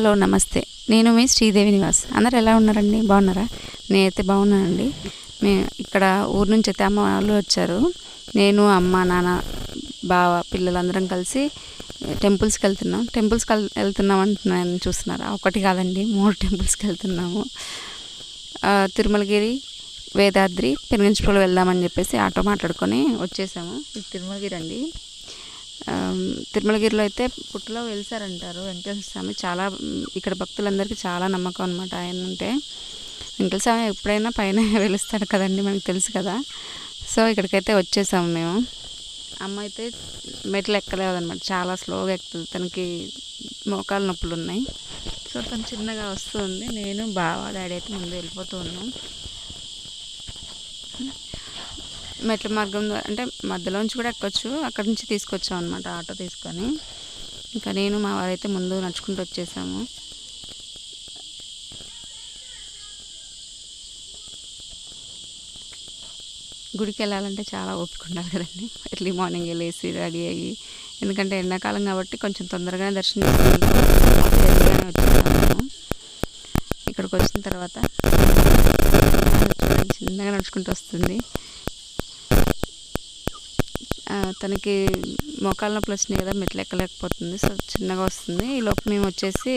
Hello నమస్తే. నేను మీ శ్రీదేవి నివాస్. అందరు ఎలా ఉన్నారండి? బాగున్నారా? నేనైతే బాగున్నానండి. మే ఇక్కడ ఊరు నుంచి అయితే అమ్మ వాళ్ళు వచ్చారు. నేను అమ్మ నాన్న బావ పిల్లలందరం కలిసి టెంపుల్స్కి వెళ్తున్నాం టెంపుల్స్కి వెళ్తున్నాం అంటున్నాను చూస్తున్నారా? ఒకటి కాదండి మూడు టెంపుల్స్కి వెళ్తున్నాము తిరుమలగిరి వేదాద్రి పెనుగంచిప్రోలు వెళ్దామని చెప్పేసి ఆటో మాట్లాడుకొని వచ్చేసాము. ఇది తిరుమలగిరి అండి తిరుమలగిరిలో అయితే పుట్టులో వెలిసారంటారు వెంకటేశ్వర స్వామి. చాలా ఇక్కడ భక్తులందరికీ చాలా నమ్మకం అనమాట ఆయన అంటే వెంకటేశ్వర స్వామి ఎప్పుడైనా పైన వెలుస్తాడు కదండి మనకు తెలుసు కదా. సో ఇక్కడికైతే వచ్చేసాము మేము. అమ్మ అయితే మెట్లు ఎక్కలేదన్నమాట. చాలా స్లోగా ఎక్కుతుంది. తనకి మోకాలు నొప్పులు ఉన్నాయి. సో తను చిన్నగా వస్తుంది. నేను బావ డాడీ అయితే ముందు వెళ్ళిపోతూ ఉన్నాం. మెట్ల మార్గం ద్వారా అంటే మధ్యలోంచి కూడా ఎక్కొచ్చు అక్కడి నుంచి తీసుకొచ్చాం అనమాట ఆటో తీసుకొని. ఇంకా నేను మా వారైతే ముందు నడుచుకుంటూ వచ్చేసాము. గుడికి వెళ్ళాలంటే చాలా ఓపిక ఉండాలి కదండి. ఎర్లీ మార్నింగ్ వెళ్ళేసి రెడీ అయ్యి ఎందుకంటే ఎండాకాలం కాబట్టి కొంచెం తొందరగానే దర్శనం చేసుకుని వచ్చేసాము ఇక్కడికి వచ్చిన తర్వాత చిన్నగా నడుచుకుంటూ వస్తుంది. తనకి మోకాళ్ళ నొప్పులు వచ్చినాయి కదా మెట్లు ఎక్కలేకపోతుంది సో చిన్నగా వస్తుంది. ఈ లోపు మేము వచ్చేసి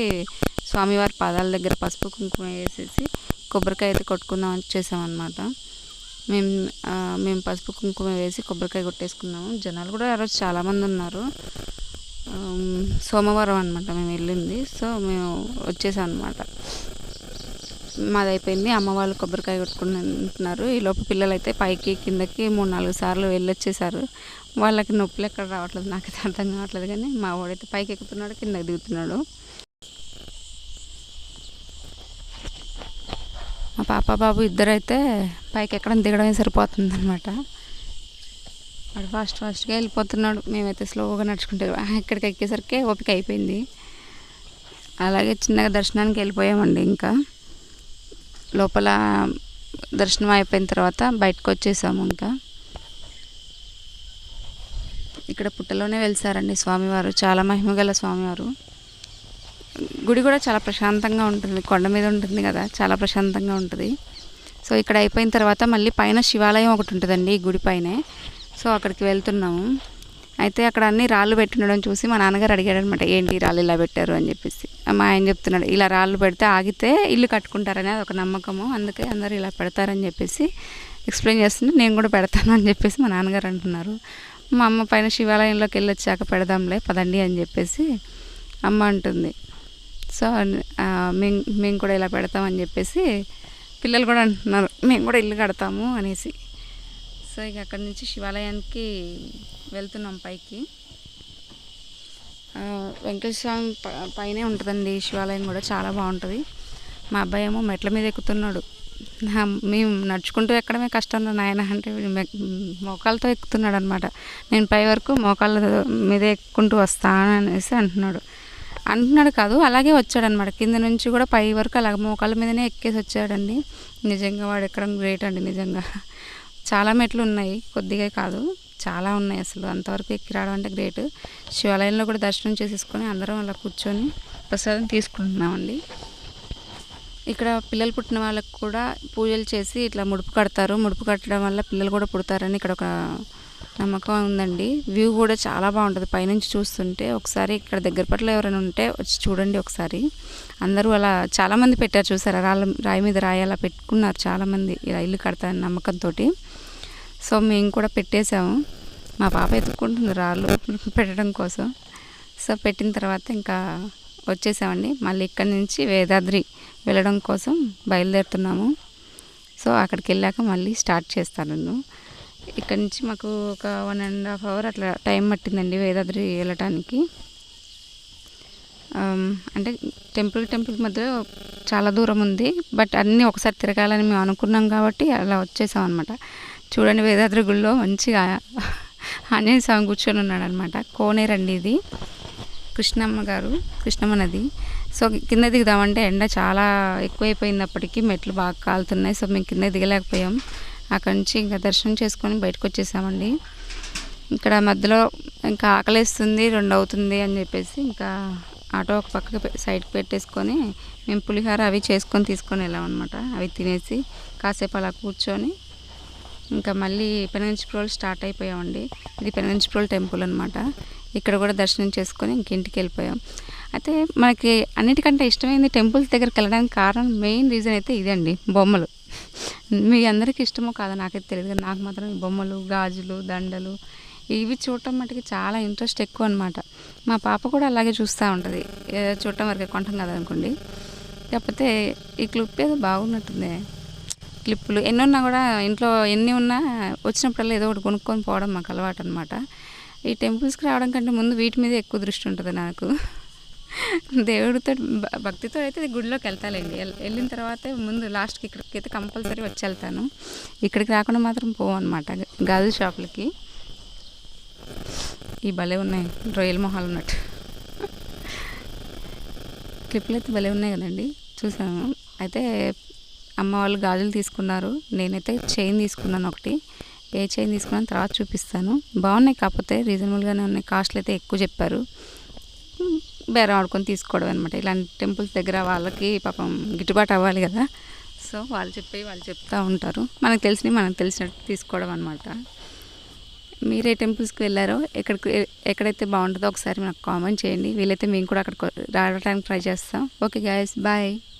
స్వామివారి పాదాల దగ్గర పసుపు కుంకుమ వేసేసి కొబ్బరికాయ అయితే కొట్టుకుందాం చేసామన్నమాట. మేము మేము పసుపు కుంకుమ వేసి కొబ్బరికాయ కొట్టేసుకున్నాము. జనాలు కూడా ఆ రోజు చాలామంది ఉన్నారు. సోమవారం అనమాట మేము వెళ్ళింది. సో మేము వచ్చేసాం అనమాట మాది అయిపోయింది అమ్మ వాళ్ళు కొబ్బరికాయ కొట్టుకుంటున్నారు. ఈ లోపు పిల్లలు అయితే పైకి కిందకి మూడు నాలుగు సార్లు వెళ్ళొచ్చేసారు. వాళ్ళకి నొప్పులు ఎక్కడ రావట్లేదు. నాకైతే అర్థం కావట్లేదు కానీ మా వాడైతే పైకి ఎక్కుతున్నాడు కిందకి దిగుతున్నాడు. మా పాప బాబు ఇద్దరైతే పైకి ఎక్కడం దిగడమే సరిపోతుంది అనమాట వాడు ఫాస్ట్ ఫాస్ట్గా వెళ్ళిపోతున్నాడు. మేమైతే స్లోగా నడుచుకుంటే ఇక్కడికి ఎక్కేసరికి ఓపిక అయిపోయింది. అలాగే చిన్నగా దర్శనానికి వెళ్ళిపోయామండి ఇంకా. లోపల దర్శనం అయిపోయిన తర్వాత బయటకు వచ్చేసాము ఇంకా. ఇక్కడ పుట్టలోనే వెలిసారండి స్వామివారు. చాలా మహిమ గల స్వామివారు. గుడి కూడా చాలా ప్రశాంతంగా ఉంటుంది. కొండ మీద ఉంటుంది కదా చాలా ప్రశాంతంగా ఉంటుంది. సో ఇక్కడ అయిపోయిన తర్వాత మళ్ళీ పైన శివాలయం ఒకటి ఉంటుందండి ఈ గుడి పైనే. సో అక్కడికి వెళ్తున్నాము. అయితే అక్కడ అన్ని రాళ్ళు పెట్టినడం చూసి మా నాన్నగారు అడిగాడు అనమాట ఏంటి రాళ్ళు ఇలా పెట్టారు? అని చెప్పేసి. మా ఆయన చెప్తున్నాడు ఇలా రాళ్ళు పెడితే ఆగితే ఇల్లు కట్టుకుంటారని అది ఒక నమ్మకము అందుకే అందరూ ఇలా పెడతారని చెప్పేసి ఎక్స్ప్లెయిన్ చేస్తుంటే నేను కూడా పెడతాను అని చెప్పేసి మా నాన్నగారు అంటున్నారు. మా అమ్మ పైన శివాలయంలోకి వెళ్ళి వచ్చాక పెడదాంలే పదండి అని చెప్పేసి అమ్మ అంటుంది. సో మేము మేము కూడా ఇలా పెడతామని చెప్పేసి పిల్లలు కూడా అంటున్నారు. మేము కూడా ఇల్లు కడతాము అనేసి. సో ఇక అక్కడి నుంచి శివాలయానికి వెళ్తున్నాం పైకి. వెంకటేశ్వర స్వామి ప- పైనే ఉంటుందండి శివాలయం కూడా చాలా బాగుంటుంది. మా అబ్బాయి ఏమో మెట్ల మీద ఎక్కుతున్నాడు. మేము నడుచుకుంటూ ఎక్కడమే కష్టం నాయన అంటే మోకాళ్ళతో ఎక్కుతున్నాడు అనమాట నేను పై వరకు మోకాళ్ళ మీద ఎక్కుంటూ వస్తాను అనేసి అంటున్నాడు. అంటున్నాడు కాదు అలాగే వచ్చాడనమాట. కింద నుంచి కూడా పై వరకు అలాగే మోకాళ్ళ మీదనే ఎక్కేసి వచ్చాడండి. నిజంగా వాడు ఎక్కడం గ్రేట్ అండి నిజంగా. చాలా మెట్లు ఉన్నాయి. కొద్దిగా కాదు. చాలా ఉన్నాయి అసలు. అంతవరకు ఎక్కి రావడం అంటే గ్రేట్. శివాలయంలో కూడా దర్శనం చేసేసుకొని అందరం అలా కూర్చొని ప్రసాదం తీసుకుంటున్నామండి. ఇక్కడ పిల్లలు పుట్టిన వాళ్ళకు కూడా పూజలు చేసి ఇట్లా ముడుపు కడతారు. ముడుపు కట్టడం వల్ల పిల్లలు కూడా పుడతారని ఇక్కడ ఒక నమ్మకం ఉందండి. వ్యూ కూడా చాలా బాగుంటుంది. పైనుంచి చూస్తుంటే ఒకసారి ఇక్కడ దగ్గర పట్ల ఎవరైనా ఉంటే వచ్చి చూడండి ఒకసారి. అందరూ అలా చాలామంది పెట్టారు చూసారా? రాళ్ళ రాయి మీద రాయి అలా పెట్టుకున్నారు చాలామంది ఇలా ఇల్లు కడతారని నమ్మకంతో సో మేము కూడా పెట్టేశాము. మా పాప ఎత్తుక్కుంటుంది రాళ్ళు పెట్టడం కోసం. సో పెట్టిన తర్వాత ఇంకా వచ్చేసామండి. మళ్ళీ ఇక్కడి నుంచి వేదాద్రి వెళ్ళడం కోసం బయలుదేరుతున్నాము. సో అక్కడికి వెళ్ళాక మళ్ళీ స్టార్ట్ చేస్తాను నేను. ఇక్కడ నుంచి మాకు ఒక వన్ అండ్ హాఫ్ అవర్ అట్లా టైం పట్టిందండి వేదాద్రి వెళ్ళటానికి. అంటే టెంపుల్ టెంపుల్ మధ్య చాలా దూరం ఉంది. బట్ అన్నీ ఒకసారి తిరగాలని మేము అనుకున్నాం కాబట్టి అలా వచ్చేసాం అనమాట చూడండి వేదాద్రి గుడిలో మంచిగా ఆంజనేయ స్వామి కూర్చొని ఉన్నాడు అనమాట కోనేరండి ఇది. కృష్ణమ్మ గారు కృష్ణమ్మ నది. సో కింద దిగుదామంటే ఎండ చాలా ఎక్కువైపోయింది మెట్లు బాగా కాలుతున్నాయి. సో మేము కింద దిగలేకపోయాం. అక్కడి నుంచి ఇంకా దర్శనం చేసుకొని బయటకు వచ్చేసామండి ఇక్కడ మధ్యలో ఇంకా ఆకలిస్తుంది రెండు అవుతుంది అని చెప్పేసి ఇంకా ఆటో ఒక పక్కకి సైడ్కి పెట్టేసుకొని మేము పులిహోర అవి చేసుకొని తీసుకొని వెళ్ళామన్నమాట అవి తినేసి కాసేపు అలా కూర్చొని ఇంకా మళ్ళీ పెనంచిప్రోల్ స్టార్ట్ అయిపోయామండి. ఇది పెనంచిప్రోల్ టెంపుల్ అనమాట ఇక్కడ కూడా దర్శనం చేసుకొని ఇంకింటికి వెళ్ళిపోయాం. అయితే మనకి అన్నిటికంటే ఇష్టమైంది టెంపుల్స్ దగ్గరికి వెళ్ళడానికి కారణం మెయిన్ రీజన్ అయితే ఇదండి బొమ్మలు. మీ అందరికీ ఇష్టమో కాదో నాకైతే తెలియదు కానీ నాకు మాత్రం బొమ్మలు గాజులు దండలు ఇవి చూడటం మటుకు చాలా ఇంట్రెస్ట్ ఎక్కువ అనమాట మా పాప కూడా అలాగే చూస్తూ ఉంటుంది చూడటం వరకే కొంటాం కదా అనుకోండి. కాకపోతే ఈ క్లిప్ ఏదో బాగున్నట్టుంది. క్లిప్పులు ఎన్ని ఉన్నా కూడా ఇంట్లో ఎన్ని ఉన్నా వచ్చినప్పుడల్లా ఏదో ఒకటి కొనుక్కొని పోవడం మాకు అలవాటు అనమాట ఈ టెంపుల్స్కి రావడం కంటే ముందు వీటి మీద ఎక్కువ దృష్టి ఉంటుంది నాకు. దేవుడితో భ- భక్తితో అయితే గుడిలోకి వెళ్తాలేండి వెళ్ళిన తర్వాతే ముందు లాస్ట్కి ఇక్కడికి అయితే కంపల్సరీ వచ్చి వెళ్తాను. ఇక్కడికి రాకుండా మాత్రం పోవు అనమాట గాజు షాపులకి. ఈ భలే ఉన్నాయి. రొయ్యల మొహాలు ఉన్నట్టు. క్లిప్లు అయితే భలే ఉన్నాయి కదండి. చూసాము. అయితే అమ్మ వాళ్ళు గాజులు తీసుకున్నారు. నేనైతే చైన్ తీసుకున్నాను ఒకటి. ఏ చైన్ తీసుకున్నాను తర్వాత చూపిస్తాను. బాగున్నాయి కాకపోతే రీజనబుల్గానే ఉన్నాయి. కాస్ట్లు అయితే ఎక్కువ చెప్పారు. బేరం ఆడుకొని తీసుకోవడం అనమాట ఇలాంటి టెంపుల్స్ దగ్గర వాళ్ళకి పాపం గిట్టుబాటు అవ్వాలి కదా. సో వాళ్ళు చెప్పి వాళ్ళు చెప్తూ ఉంటారు. మనకు తెలిసినవి మనకు తెలిసినట్టు తీసుకోవడం అనమాట మీరే టెంపుల్స్కి వెళ్ళారో ఎక్కడికి ఎక్కడైతే బాగుంటుందో ఒకసారి నాకు కామెంట్ చేయండి. వీలైతే మేము కూడా అక్కడికి రావడానికి ట్రై చేస్తాం. Okay guys bye.